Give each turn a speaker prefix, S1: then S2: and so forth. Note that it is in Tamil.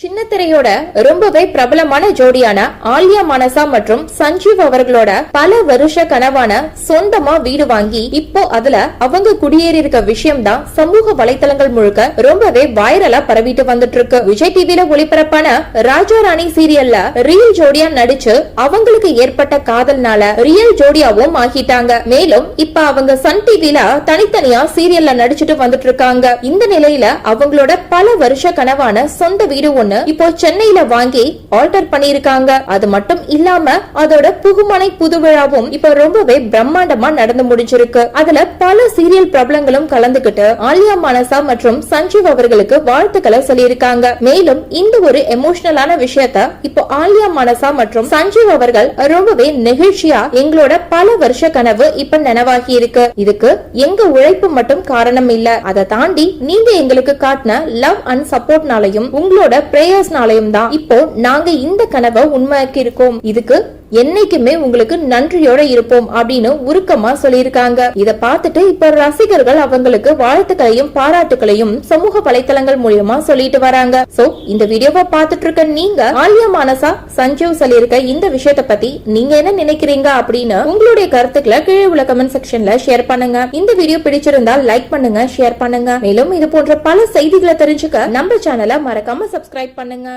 S1: சின்னத்திரையோட ரொம்பவே பிரபலமான ஜோடியான ஆலியா மனசா மற்றும் சஞ்சீவ் அவர்களோட பல வருஷ கனவான சொந்தமா வீடு வாங்கி இப்போ அதுல அவங்க குடியேறி இருக்க விஷயம் தான் சமூக வலைத்தளங்கள் முழுக்க ரொம்பவே வைரலா பரவிட்டு வந்துட்டு இருக்கு விஜய் டிவில ஒளிபரப்பான ராஜா ராணி சீரியல்ல ரியல் ஜோடியா நடிச்சு அவங்களுக்கு ஏற்பட்ட காதல்னால ரியல் ஜோடியாவும் ஆகிட்டாங்க. மேலும் இப்ப அவங்க சன் டிவில தனித்தனியா சீரியல்ல நடிச்சிட்டு வந்துட்டு இருக்காங்க இந்த நிலையில அவங்களோட பல வருஷ கனவான சொந்த வீடு ஒன்று ஒண்ணு இப்போ சென்னையில வாங்கி ஆல்டர் பண்ணிருக்காங்க அது மட்டும் இல்லாம அதோட புகுமனை புதுவிழாவும் இப்ப ரொம்பவே பிரம்மாண்டமா நடந்து முடிஞ்சிருக்கு. அதுல பல சீரியல் பிரபலங்களும் கலந்துகிட்டு ஆலியா மனசா மற்றும் சஞ்சீவ் அவர்களுக்கு வாழ்த்துக்களை சொல்லியிருக்காங்க. மேலும் இந்த ஒரு எமோஷனலான விஷயத்த இப்போ ஆலியா மனசா மற்றும் சஞ்சீவ் அவர்கள் ரொம்பவே நெகிழ்ச்சியா எங்களோட பல வருஷ கனவு இப்ப நனவாகி இருக்கு. இதுக்கு எங்க உழைப்பு மட்டும் காரணம் இல்ல. அதை தாண்டி நீங்க எங்களுக்கு காட்டின லவ் அண்ட் சப்போர்ட்னாலையும் உங்களோட பிரேயர்ஸ்னாலையும் தான் இப்போ நாங்க இந்த கனவை உண்மையாக்கி இருக்கோம் இதுக்கு என்னைக்குமே உங்களுக்கு நன்றியோட இருப்போம் அப்படின்னு உருக்கமா சொல்லியிருக்காங்க. இத பார்த்துட்டு இப்ப ரசிகர்கள் அவங்களுக்கு வாழ்த்துக்களையும் பாராட்டுகளையும் சமூக வலைத்தளங்கள் மூலியமா சொல்லிட்டு வராங்க. சோ இந்த வீடியோவை பார்த்துட்டு இருக்க நீங்க ஆலியா மானசா சஞ்சீவ் சொல்லியிருக்க இந்த விஷயத்த பத்தி நீங்க என்ன நினைக்கிறீங்க அப்படின்னு உங்களுடைய கருத்துக்களை கீழே உள்ள கமெண்ட் செக்ஷன்ல ஷேர் பண்ணுங்க. இந்த வீடியோ பிடிச்சிருந்தா லைக் பண்ணுங்க ஷேர் பண்ணுங்க. மேலும் இது போன்ற பல செய்திகளை தெரிஞ்சுக்க நம்ம சேனலை மறக்காம சப்ஸ்கிரைப் பண்ணுங்க.